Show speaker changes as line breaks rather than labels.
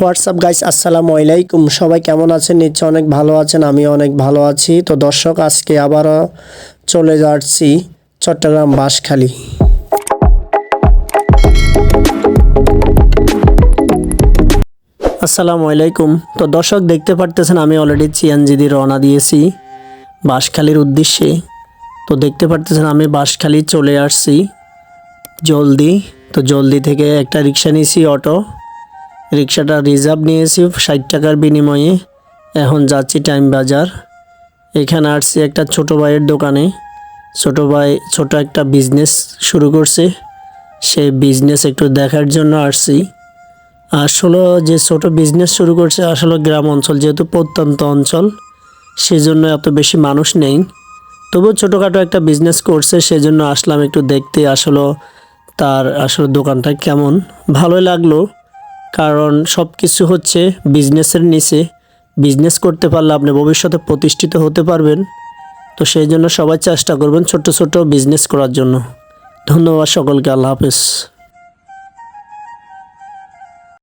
WhatsApp guys আসসালামু আলাইকুম। সবাই কেমন আছেন? নিশ্চয় অনেক ভালো আছেন আমি অনেক ভালো আছি। তো দর্শক, আজকে আবারও চলে যাচ্ছি চট্টগ্রাম বাঁশখালী। আসসালামু আলাইকুম। তো দর্শক, দেখতে পারতেছেন, আমি অলরেডি চিয়ানজি দিয়ে রওনা দিয়েছি বাঁশখালীর উদ্দেশ্যে। তো দেখতে পারতেছেন, আমি বাঁশখালী চলে আসছি জলদি। তো জলদি থেকে একটা রিক্সা নিয়েছি, অটো। রিক্সাটা রিজার্ভ নিয়েছি ষাট টাকার বিনিময়ে। এখন যাচ্ছি টাইম বাজার। এখানে আসছি একটা ছোট ভাইয়ের দোকানে। ছোট ভাই, ছোট একটা বিজনেস শুরু করছে। সেই বিজনেস একটু দেখার জন্য আসছি। আসলে যে ছোট বিজনেস শুরু করছে আসলে গ্রাম অঞ্চল যেহেতু প্রত্যন্ত অঞ্চল, সেজন্য এত বেশি মানুষ নেই। তবু ছোটোখাটো একটা বিজনেস করছে, সেজন্য আসলাম একটু দেখতে আসলে তার আসলে দোকানটা কেমন। ভালোই লাগল। কারণ সব কিছু হচ্ছে বিজনেসের নিচে। বিজনেস করতে পারলে আপনি ভবিষ্যতে প্রতিষ্ঠিত হতে পারবেন। তো সেই জন্য সবাই চেষ্টা করবেন ছোট ছোট বিজনেস করার জন্য। ধন্যবাদ সকলকে, আল্লাহ হাফেজ।